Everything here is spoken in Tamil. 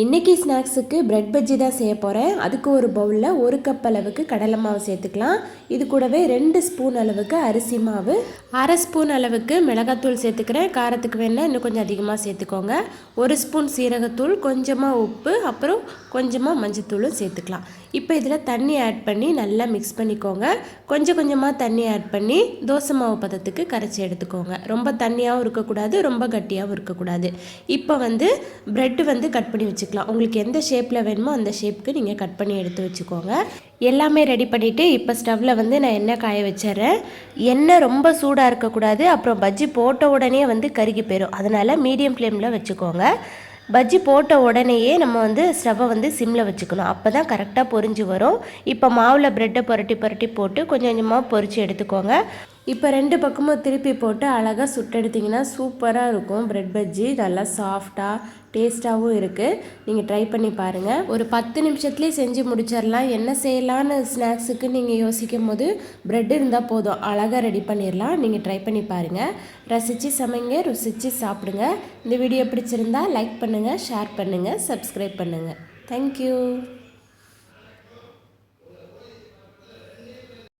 இன்றைக்கி ஸ்நாக்ஸுக்கு பிரெட் பஜ்ஜி தான் செய்ய போகிறேன் அதுக்கு ஒரு பவுலில் ஒரு கப் அளவுக்கு கடலை மாவு சேர்த்துக்கலாம். இது கூடவே ரெண்டு ஸ்பூன் அளவுக்கு அரிசி மாவு. அரை ஸ்பூன் அளவுக்கு மிளகாத்தூள் சேர்த்துக்கிறேன். காரத்துக்கு வேணால் இன்னும் கொஞ்சம் அதிகமாக சேர்த்துக்கோங்க. ஒரு ஸ்பூன் சீரகத்தூள் கொஞ்சமாக உப்பு அப்புறம் கொஞ்சமாக மஞ்சத்தூளும் சேர்த்துக்கலாம். இப்போ இதில் தண்ணி ஆட் பண்ணி நல்லா மிக்ஸ் பண்ணிக்கோங்க. கொஞ்சம் கொஞ்சமாக தண்ணி ஆட் பண்ணி தோசை மாவு பதத்துக்கு கரைச்சி எடுத்துக்கோங்க. ரொம்ப தண்ணியாகவும் இருக்கக்கூடாது ரொம்ப கட்டியாகவும் இருக்கக்கூடாது. இப்போ வந்து ப்ரெட்டு வந்து கட் பண்ணி வச்சுக்கலாம். உங்களுக்கு எந்த ஷேப்பில் வேணுமோ அந்த ஷேப்புக்கு நீங்கள் கட் பண்ணி எடுத்து வச்சுக்கோங்க. எல்லாமே ரெடி பண்ணிவிட்டு இப்போ ஸ்டவ்வில் வந்து நான் எண்ணெய் காய வச்சிடுறேன். எண்ணெய் ரொம்ப சூடாக இருக்கக்கூடாது. அப்புறம் பஜ்ஜி போட்ட உடனே வந்து கருகி போயிடும் அதனால் மீடியம் ஃப்ளேமில் வச்சுக்கோங்க. பஜ்ஜி போட்ட உடனேயே நம்ம வந்து ஸ்டவ்வை வந்து சிம்மில் வச்சுக்கணும். அப்போ தான் கரெக்டாக பொரிஞ்சு வரும். இப்போ மாவில் ப்ரெட்டை புரட்டி புரட்டி போட்டு கொஞ்சம் கொஞ்சமாக பொறிச்சு எடுத்துக்கோங்க. இப்போ ரெண்டு பக்கமும் திருப்பி போட்டு அழகாக சுட்டெடுத்திங்கன்னா சூப்பராக இருக்கும். ப்ரெட் பஜ்ஜி நல்லா சாஃப்டாக டேஸ்ட்டாகவும் இருக்குது நீங்கள் ட்ரை பண்ணி பாருங்கள் ஒரு பத்து நிமிஷத்துலேயே செஞ்சு முடிச்சிடலாம். என்ன செய்யலான்னு ஸ்நாக்ஸுக்கு நீங்கள் யோசிக்கும் போது ப்ரெட் இருந்தால் போதும். அழகாக ரெடி பண்ணிடலாம். நீங்கள் ட்ரை பண்ணி பாருங்கள் ரசித்து சமைங்க ருசித்து சாப்பிடுங்க. இந்த வீடியோ பிடிச்சிருந்தா லைக் பண்ணுங்கள் ஷேர் பண்ணுங்கள் சப்ஸ்கிரைப் பண்ணுங்கள் தேங்க்யூ